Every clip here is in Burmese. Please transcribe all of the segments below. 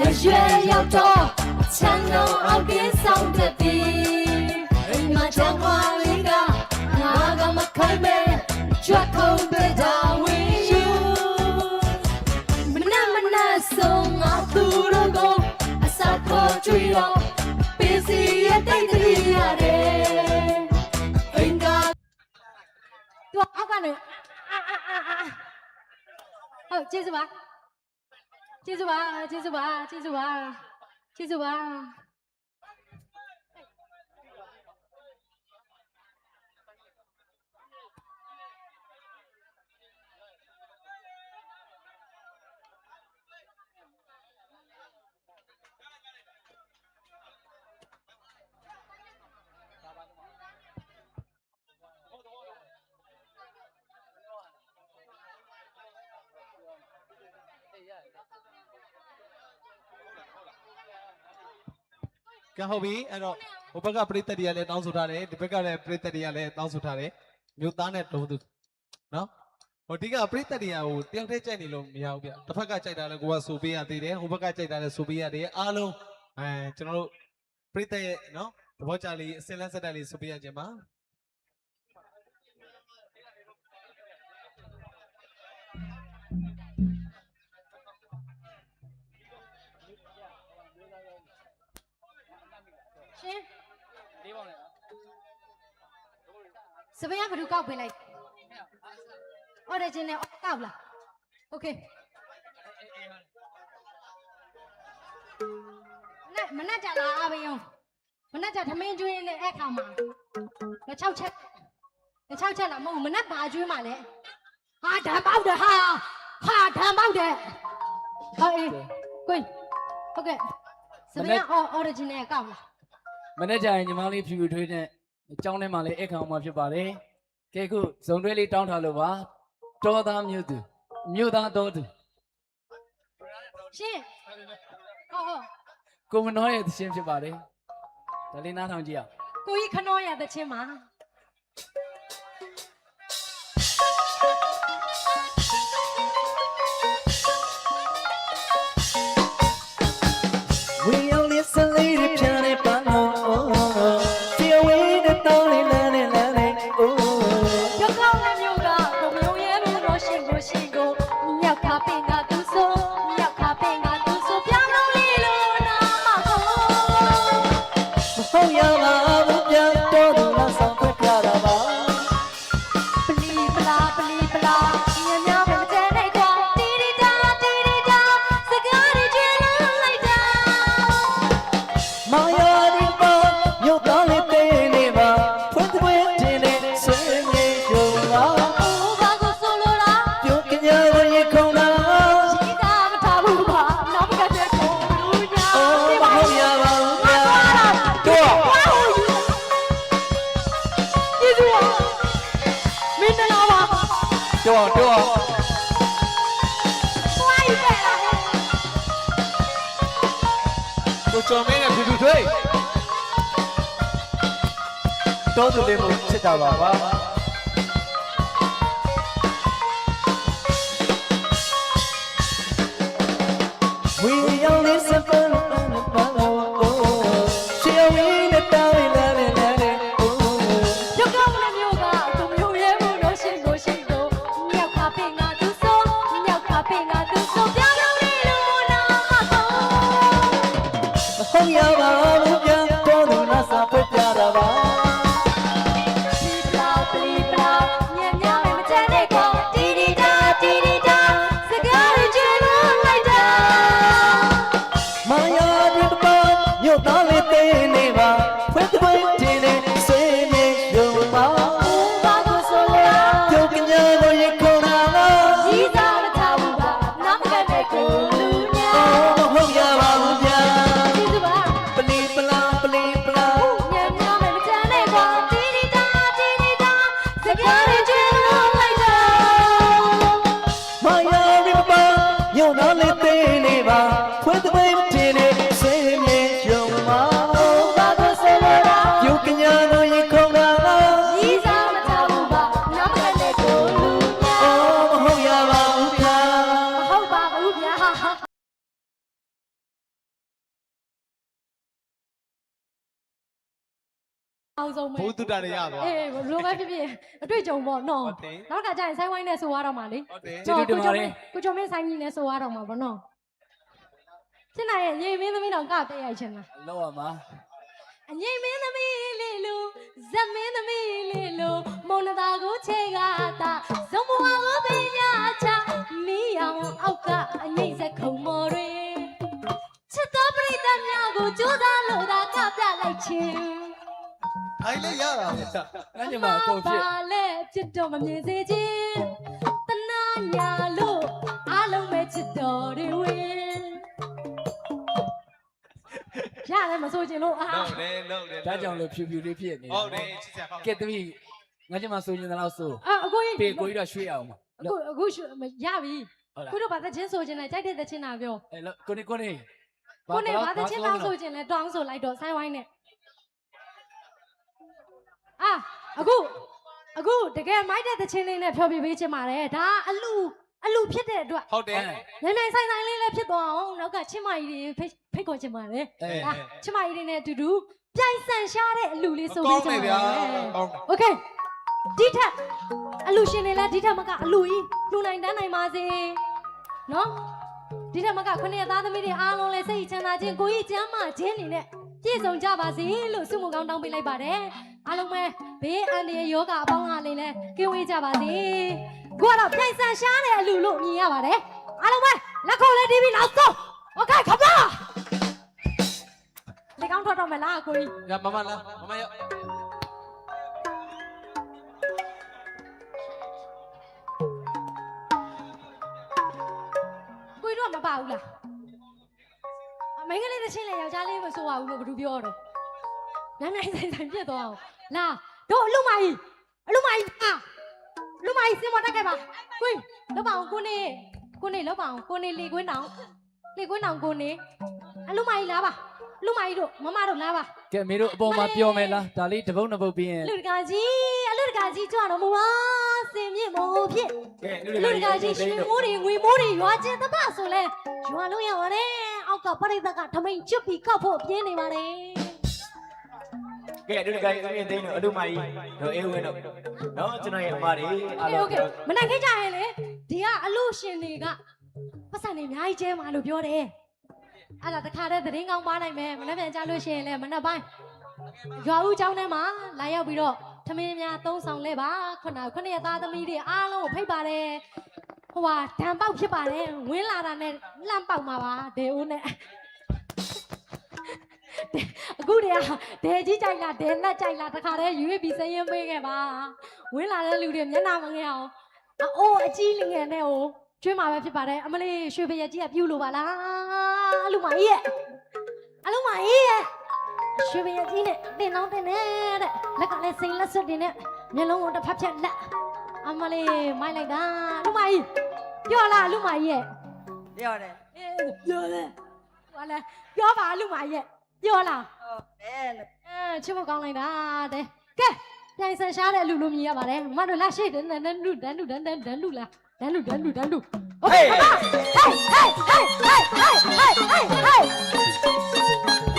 အရွယ်ရောက်တော့ချမ်းသာအောက်ကင်းဆောင်တတ်ပြီအိမ်မှာချမ်းသာလေးကငါကမခိုင်းပဲကြွက်ခုံပြတာဝင်ယူမနမနဆုံးငါသူတို့ကိုအစခေါ်ကြွေတော့ပင်စီရဲ့တိတ်တရီရတယ်အိမ်ကသူအောက်ကနေအာအာအာအာဟုတ်ကျေးဇူးပါ ကျေးဇူးပါကျေးဇူးပါကျေးဇူးပါကျေးဇူးပါ ကဲဟုတ်ပြီအဲ့တော့ဟိုဘက်ကပရိသတ်တွေကလည်းတောင်းဆိုထားတယ်ဒီဘက်ကလည်းပရိသတ်တွေကလည်းတောင်းဆိုထားတယ်မြို့သားနဲ့တုံးသူနော်ဟိုဒီကပရိသတ်တွေကဟိုတယောက်တည်းကြိုက်နေလို့မရဘူးဗျတစ်ဖက်ကကြိုက်တာလည်းကိုကဆိုပေးရသေးတယ်ဟိုဘက်ကကြိုက်တာလည်းဆိုပေးရသေးတယ်အားလုံးအဲကျွန်တော်တို့ပရိသတ်ရဲ့နော်သဘောကြလေးအစင်လက်ဆက်တက်လေးဆိုပေးရခြင်းပါ ရှင်စပယ်ကဘယ်သူကောက်ပေးလိုက်အော်ဒါချင်းနဲ့ကောက်လားโอเคနဲ့မနဲ့ကြလားအဘယုံမနဲ့ကြသမင်းကျွေးနဲ့အဲ့ခါမှာငါ6ချက်ငါ6ချက်လားမဟုတ်ဘူးမနဲ့ဘာကျွေးမှလဲဟာဓာတ်ပေါက်တယ်ဟာဟာဓာတ်ပေါက်တယ်ဟောအေးကိုင်းဟုတ်ကဲ့စပယ်ကအော် original ကောက်လား မနေ့ကျရင်ညီမလေးဖြူဖြူထွေးနဲ့အကြောင်းထဲမှာလည်းအခမ်းအမှာဖြစ်ပါတယ်ကဲခုဇုံတွဲလေးတောင်းထားလို့ပါတောသားမြို့သူမြို့သားတော်သူရှင်ဟောဟောကိုမနောရဲ့သရှင်ဖြစ်ပါတယ်ဒါလေးနားထောင်ကြည့်အောင်ကိုကြီးခနောရတဲ့ချင်းမှာ တော့တော့ဝါယူပဲလားကိုကျော်မင်းနဲ့ဖြူဖြူထွေးတော့သူလေးကိုချစ်တာပါပါ တ္တရရသွား အေးဘလိုပဲဖြစ်ဖြစ်အတွေ့အကြုံပေါ့နော်ဟုတ်တယ်နောက်ကကြရင်ဆိုင်းဝိုင်းနဲ့ဆိုရတော့မှာလေဟုတ်တယ် ကျေးဇူးတင်ပါတယ်ကိုကျော်မင်းဆိုင်ကြီးနဲ့ဆိုရတော့မှာပေါ့နော်ဖြစ်နိုင်ရဲ့ရေမင်းသမီးတော်ကပေးရိုက်ချင်လားလောက်ရမှာအငိမ့်မင်းသမီးလေးလူဇက်မင်းသမီးလေးလူမုံနတာကိုချေကတာဇုံမွာကိုပညာချမီးအောင်အောက်ကအငိမ့်စက်ခုံမော်တွေချစ်တော်ပရိသတ်များကိုကြိုးစားလို့သာကပြလိုက်ခြင်း ထိုင်လေးရတာပဲငါညီမအကုန်ဖြစ်ပါလဲဖြစ်တော့မမြင်စေခြင်းတနာညာလို့အားလုံးပဲချစ်တော်တွေဝင်ရတယ်မဆိုချင်လို့အာလုံးတယ်လုံးတယ်ဒါကြောင့်လို့ဖြူဖြူလေးဖြစ်နေဟုတ်တယ်ချစ်စရာကောင်းကဲသမီးငါညီမဆိုရင်တော့ဆိုအာအကိုကြီးပေကိုကြီးတော့ရွှေ့အောင်ပါအခုအခုရှုမရပြီဟုတ်လားကိုတို့ဘာသချင်းဆိုချင်လဲကြိုက်တဲ့သချင်းတာပြောအဲလို့ကိုနေကိုနေကိုနဲ့ဘာသချင်းတောင်းဆိုချင်လဲတောင်းဆိုလိုက်တော့ဆိုင်းဝိုင်းနဲ့ အာအခုအခုတကယ်မိုက်တဲ့သချင်းလေးနဲ့ဖြောပြပေးချင်ပါတယ်ဒါအလူအလူဖြစ်တဲ့အတွက်ဟုတ်တယ်နိုင်နိုင်ဆိုင်ဆိုင်လေးလည်းဖြစ်သွားအောင်နောက်ကချင်းမကြီးတွေဖိတ်ဖိတ်ခေါ်ချင်ပါတယ်ဒါချင်းမကြီးတွေနဲ့အတူတူပြိုင်ဆန်ရှားတဲ့အလူလေးဆိုပေးချင်ပါတယ်ကောင်းတယ်ဗျာ Okay ဒီထက်အလူရှင်တွေလည်းဒီထက်မကအလူကြီးလှူနိုင်တန်းနိုင်ပါစေနော်ဒီထက်မကခုနှစ်သားသမီးတွေအားလုံးလည်းစိတ်ချမ်းသာခြင်းကိုယ်ကြီးကျမ်းမာခြင်းအနေနဲ့ပြည့်စုံကြပါစေလို့ဆုမကောင်းတောင်းပေးလိုက်ပါတယ် အားလုံးပဲဘေးအန္တရာယ်ယောဂအပေါင်းအလင်းလည်းကင်းဝေးကြပါစေကိုကတော့ပြိုင်ဆန်ရှားတဲ့အလူလို့မြင်ရပါတယ်အားလုံးပဲလက်ခုပ်လေးတီးပြီးနောက်ဆုံးโอเคခပါလေကောင်းထွက်တော့မလားကိုကြီး ရမမလာမမရ ကိုကြီးတို့ကမပါဘူးလားအမိန်းကလေးတစ်ချင်းလေယောက်ျားလေးမဆိုပါဘူးလို့ဘယ်သူပြောတော့ နိုင်နိုင်ဆိုင်ဆိုင်ပြတ်သွားအောင်လာတို့အလူမကြီးအလူမကြီးအာအလူမကြီးစင်မတက်ခဲ့ပါကိုကြီးလောက်ပါအောင်ကိုနေကိုနေလောက်ပါအောင်ကိုနေလေကွင်းတောင်လေကွင်းတောင်ကိုနေအလူမကြီးလာပါအလူမကြီးတို့မမတို့လာပါကဲမေတို့အပေါ်မှာပြောမယ်လားဒါလေးတပုတ်နှစ်ပုတ်ပြီးရင်အလူတကာကြီးအလူတကာကြီးကြွတော်မူပါစင်မြင့်မို့ဖြစ်ကဲလူတကာကြီးရွှေမိုးတွေငွေမိုးတွေရွာကျင်တပဆိုလဲရွာလုံးရပါတယ်အောက်ကပရိသတ်ကထမိန်ချစ်ပြီးကောက်ဖို့ပြင်းနေပါတယ် ကဲဒုဒကကြီးဦးရင်သိန်းတို့အလူမကြီးတို့အေးဝင်းတို့နော်ကျွန်တော်ရဲ့အမတွေအားလုံးတို့မနိုင်ခဲ့ကြဟဲ့လေဒီကအလူရှင်တွေကပတ်စံတွေအများကြီးကျဲမှာလို့ပြောတယ်အဲ့ဒါတခါတည်းသတင်းကောင်းပါနိုင်မယ်မနေ့ပြန်ကြလို့ရှိရင်လည်းမနေ့ပိုင်းရွာဦးကျောင်းထဲမှာလာရောက်ပြီးတော့သမင်းများသုံးဆောင်လဲပါခုနခုနှစ်သားသမီးတွေအားလုံးကိုဖိတ်ပါတယ်ဟိုဟာဓာန်ပေါက်ဖြစ်ပါတယ်ဝင်းလာတာနဲ့လှမ်းပေါက်မှာပါဒေဦးနဲ့ အခုတည်းကဒဲကြီးကြိုက်လားဒဲလက်ကြိုက်လားတခါတည်းရွေးပြီးစရင်ပေးခဲ့ပါဝင်းလာတဲ့လူတွေမျက်နှာမငယ်အောင်အအိုးအကြီးလငယ်နဲ့ကိုကျွေးမှာပဲဖြစ်ပါတယ်အမလေးရွှေပရကြီးကပြူလို့ပါလားအလူမကြီးရဲ့အလူမကြီးရဲ့ရွှေပရကြီးနဲ့တင်တော့တင်နေတဲ့လက်ကလည်းစိန်လက်စွပ်တင်နဲ့မျက်လုံးကိုတစ်ဖက်ဖြက်လက်အမလေးမိုက်လိုက်တာအလူမကြီးပြောလားအလူမကြီးရဲ့ပြောတယ်အေးပြောတယ်ဟောလဲပြောပါအလူမကြီးရဲ့ ပြောလားဟုတ်တယ်လို့အဲချစ်ဖို့ကောင်းလိုက်တာတဲ့ကဲပြိုင်ဆန်ရှားတဲ့အလူလိုမြင်ရပါတယ်မတို့လာရှိတယ်နန်နန်လူဒန်လူဒန်ဒန်ဒန်လူလားဒန်လူဒန်လူဒန်လူဟေးဟေးဟေးဟေးဟေးဟေးဟေးဟေး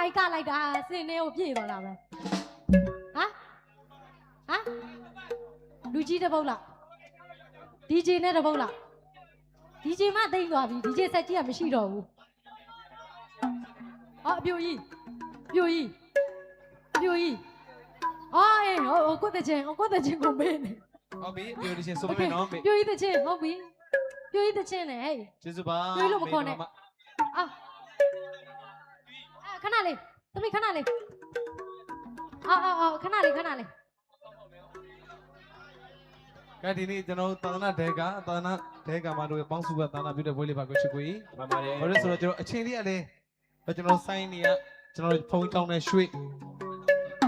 အလူမကြီးကလိုက်တာစင်နေကိုပြေသွားတာပဲဟမ်ဟမ်လူကြီးတစ်ပုတ်လား DJ နဲ့တစ်ပုတ်လား DJ မသိမ့်သွားပြီ DJ ဆက်ကြီးကမရှိတော့ဘူးအော်အပြိုကြီးအပြိုကြီးအပြိုကြီးအော်အေးဟိုဟိုကိုတဲ့ချင်းဟိုကိုတဲ့ချင်းကိုမေးနေဟုတ်ပြီပြောလို့ရှိရင်ဆိုမယ်နော်မေပြိုကြီးတဲ့ချင်းဟုတ်ပြီပြိုကြီးတဲ့ချင်းနဲ့ဟဲ့ကျေးဇူးပါတွေးလို့မခေါ်နဲ့အာအာ ခဏလေးသမီးခဏလေးအာအာအာခဏလေးခဏလေးကဲဒီနေ့ကျွန်တော်သာသနာတဲကသာသနာတဲကမှာတို့ပေါင်းစုကသာသနာပြုတဲ့ဘွေးလေးပါကိုချစ်ကိုကြီးမှန်ပါတယ်ဘာလို့လဲဆိုတော့ကျွန်တော်အချိန်လေးကလည်းကျွန်တော်စိုင်းနေရကျွန်တော်ဖုန်းကြောင်းနဲ့ရွှေ့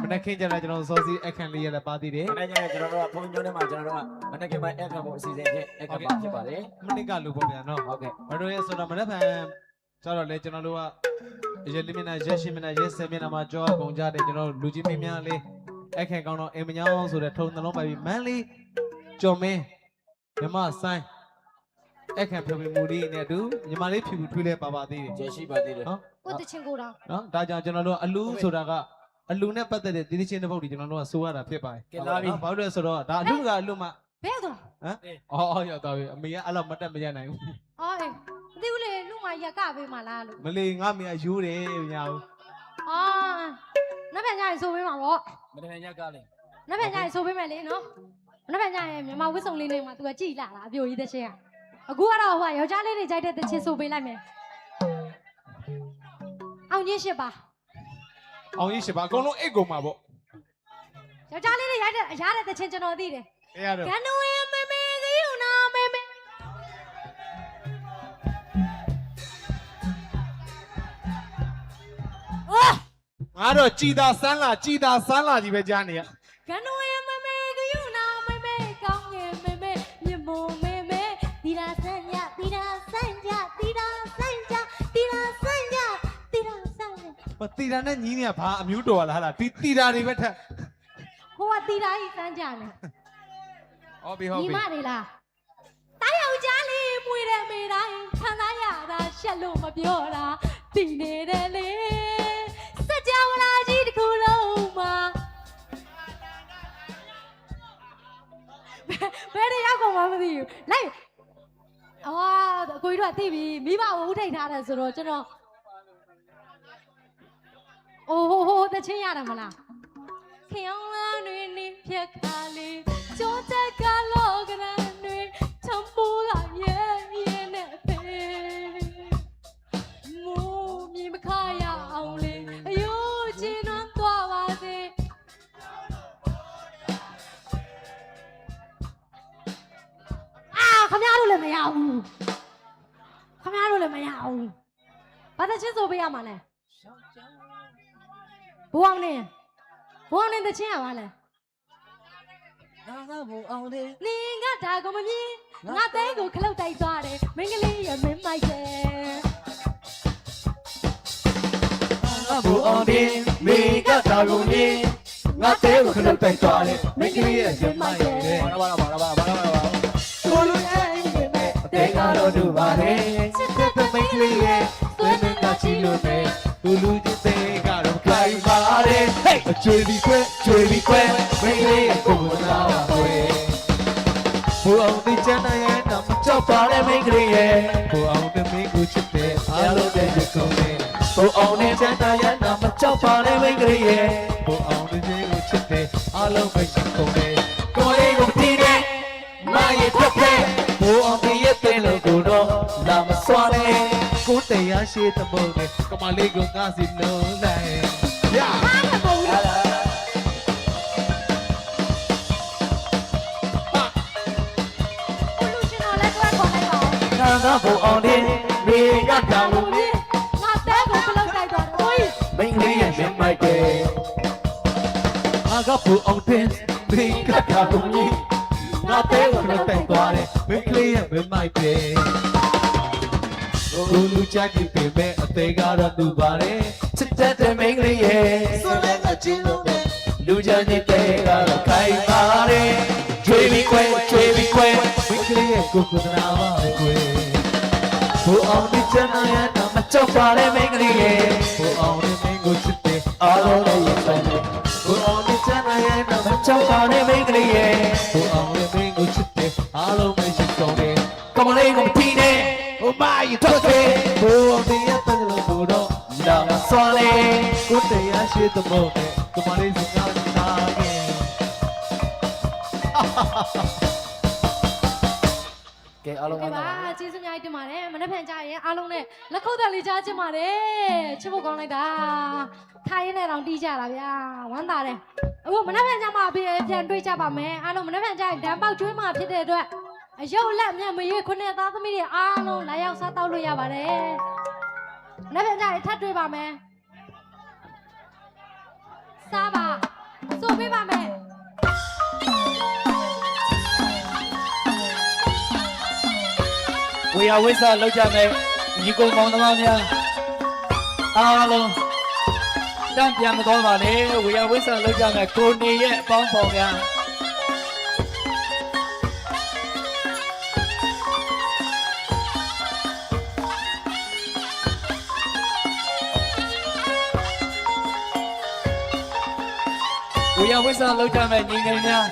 မနေ့ကကျတော့ကျွန်တော်စောစီအခန့်လေးရလည်းပါသေးတယ်မနေ့ကကျွန်တော်တို့ကဘုန်းကြီးကျောင်းထဲမှာကျွန်တော်တို့ကမနေ့ကမှအခမ်းဖို့အစီအစဉ်ဖြစ်အခမ်းမှာဖြစ်ပါတယ်မနေ့ကလူပေါ့ဗျာနော်ဟုတ်ကဲ့ဘာလို့လဲဆိုတော့မနေ့ကကျတော့လေကျွန်တော်တို့က ရလိမနာရက်ရှိမနာရက်ဆယ်မျက်နှာမှာကြောကုန်ကြတယ်ကျွန်တော်လူကြီးမင်းများလေးအခန့်ကောင်းတော့အင်မညာအောင်ဆိုတဲ့ထုံနှလုံးပါပြီးမန်းလေးကျော်မင်းမြမဆိုင်အခန့်ဖြေပြမူလေးနဲ့အတူညီမလေးဖြူဖြူထွေးလဲပါပါသေးတယ်ကျေရှိပါသေးတယ်နော်ကိုတချင်းကိုတော့နော်ဒါကြောင့်ကျွန်တော်တို့အလူဆိုတာကအလူနဲ့ပတ်သက်တဲ့ဒီဒီချင်းတစ်ပုတ်တွေကျွန်တော်တို့ကဆိုရတာဖြစ်ပါတယ်ကဲလာပြီဘာလို့လဲဆိုတော့ဒါအလူကအလူမှဘဲသွားဟမ်အော်ရောက်သွားပြီအမေကအဲ့လောက်မတက်မရနိုင်ဘူးအော်အေးမသိ ဘူးလေလူမကြီးကကပေးမှလားလို့မလီငါမေကယူတယ်ညာဘူးအာနတ်ပြန်ကြရင်ဆိုပေးမှာပေါ့မနေ့ညကလည်းနတ်ပြန်ကြရင်ဆိုပေးမယ်လေနော်နတ်ပြန်ကြရင်မြန်မာဝစ်စုံလေးနဲ့မှ तू ကကြည်လာတာအပြိုကြီးတဲ့ချင်းကအခုကတော့ဟိုကယောက်ျားလေးတွေကြိုက်တဲ့တချင်းဆိုပေးလိုက်မယ်အောင်ကြီးရှိပါအောင်ကြီးရှိပါအကုန်လုံးအိတ်ကုန်မှာပေါ့ယောက်ျားလေးတွေရိုက်တဲ့ရတဲ့တချင်းကျွန်တော်သိတယ်အဲ့ရတော့ကန်နဝေမေ ငါတော့ကြည်သာဆန်းလာကြည်သာဆန်းလာကြီးပဲကြားနေရကန်နဝေမေမေသီယူနာမေမေကောင်းရင်မေမေမြေမိုးမေမေတီရာဆန်းညတီရာဆန်းညတီရာဆန်းညတီရာဆန်းညတီရာဆန်းညမတီတာနဲ့ညီးနေကဘာအမျိုးတော်လာလားဒီတီတာတွေပဲထက်ဟိုကတီရာကြီးဆန်းကြနေဟောပြီဟောညီပြီမတွေလားတားယောက်ျားလေးမွေးတဲ့မိတိုင်းခံစားရတာရှက်လို့မပြောတာတည်နေတယ်လေ ဘယ်ဘယ်တွေရောက်ကုန်မှမသိဘူးလိုက်အော်အကိုကြီးတို့ကသိပြီမိဘကိုဥထိတ်ထားတယ်ဆိုတော့ကျွန်တော်အိုးဟိုဟိုတချင်းရတယ်မလားခင်အောင်လာနေနေဖြက်ခါလေးကြိုးတက်ကလောကရန်တွေချမ်ပူလာရဲ့ရဲ့နဲ့ဖေ ခမရတို့လည်းမရဘူးခမရတို့လည်းမရဘူးဘာတချင်းဆိုပေးရမှာလဲဘိုးအောင်နေဘိုးအောင်နေတချင်းရပါလဲငါကဘူအောင်လေးနင်ကဒါကိုမမြင်ငါတဲကိုခလုတ်တိုက်သွားတယ်မင်းကလေးရမင်းမိုက်တယ်ငါဘူအောင်လေးမိကတာကုန်လေးငါတဲကိုခလုတ်တိုက်သွားတယ်မိန်းကလေးရဲ့ရင်မိုက်တယ်ဘာလာဘာလာဘာလာဘာ ကချီလို့နဲ့သူလူကြီးသေးကတော့ခိုင်ပါတယ်ဟေးအကျွေးပြီးခွဲကျွေးပြီးခွဲမိန်းကလေးရဲ့ကိုယ်ကိုနာပါခွဲဘူအောင်ဒီချမ်းရဲ့နာမကြောက်ပါတယ်မိန်းကလေးရဲ့ဘူအောင်တမင်းကိုချစ်တဲ့အားလုံးတဲ့ရကုန်နဲ့ဘုံအောင်နဲ့ချမ်းသာရနာမကြောက်ပါတယ်မိန်းကလေးရဲ့ဘူအောင်ဒီချင်းကိုချစ်တဲ့အားလုံးပဲရကုန်နဲ့ကို ရားရှိတဲ့ဘုံနဲ့ကမလေးကိုငါစီလုံးလိုက်ရအားမပေါ်ဘူးလို့ကိုလူရှင်တော်လည်းတွဲခေါ်လိုက်ပါဦးနာနာဘုံအောင်နဲ့မိကတောင်လို့ငါတဲကိုခလုတ်တိုက်သွားတယ်ဟိုးမိန်းကလေးရဲ့ရင်မိုက်တယ်ငါကဘူအောင်တင်ဒီကတာဘူးကြီးငါတဲကိုလည်းတိုင်သွားတယ်မင်းကလေးရဲ့မင်းမိုက်တယ် လူလူချကြည့်ပေမဲ့အသေးကတော့သူပါတယ်ချစ်တတ်တဲ့မိန်းကလေးရဲ့ဆိုလည်းကချင်းလို့နဲ့လူချမ်းတဲ့ကတော့ခိုင်ပါတယ်ကျွေးပြီးခွဲကျွေးပြီးခွဲမင်းကလေးရဲ့ကိုကိုနာပါကွယ်ဘူအောင်ဒီချမ်းရဲ့နာမကြောက်ပါတယ်မိန်းကလေးရဲ့ဘူအောင်ဒီမင်းကိုချစ်တဲ့အားလုံးလည်းရင်ဆိုင်တယ်ဘူအောင်ဒီချမ်းရဲ့နာမကြောက်ပါတယ်မိန်းကလေးရဲ့ဘူအောင်ဒီမင်းကိုချစ်တဲ့အားလုံးပဲရှိကုန်တယ်ကမလေးကိုမတီးနဲ့ဟို မကြီးထွက်တယ်ဘူအောင်ဒီရဲ့တန်လို့ဘူတော့လာမစွာလေကိုတရားရှိတဲ့ဘုံနဲ့ကမလေးစကားနာခဲ့ကဲအားလုံးကဲကောင်းပါပါကျေးဇူးအများကြီးတင်ပါတယ်မနေ့ဖန်ကြရင်အားလုံးနဲ့လက်ခုပ်တက်လေးကြားချင်ပါတယ်ချစ်ဖို့ကောင်းလိုက်တာထိုင်ရင်းနဲ့တောင်တီးကြတာဗျာဝမ်းသာတယ်အခုမနေ့ဖန်ကြမှာပြီးပြန်တွေ့ကြပါမယ်အားလုံးမနေ့ဖန်ကြရင်ဓာတ်ပေါက်ကျွေးမှာဖြစ်တဲ့အတွက် အယုတ်လက်အမျက်မရွေးခုနှစ်သားသမီးတွေအားလုံးလာရောက်စားတောက်လို့ရပါတယ်မနေ့ဖန်ကြရင်ထပ်တွေ့ပါမယ်စားပါဆိုပေးပါမယ်ဝေယဝိဆလောက်ကြမယ်ညီကုံမောင်သမားများအားလုံးတန့်ပြန်မတော်ပါနဲ့ဝေယဝိဆလောက်ကြမယ်ကိုနေရဲ့အပေါင်းဖော်များ ဝေယဝိဆလောက်ကြမယ်ညီငယ်များ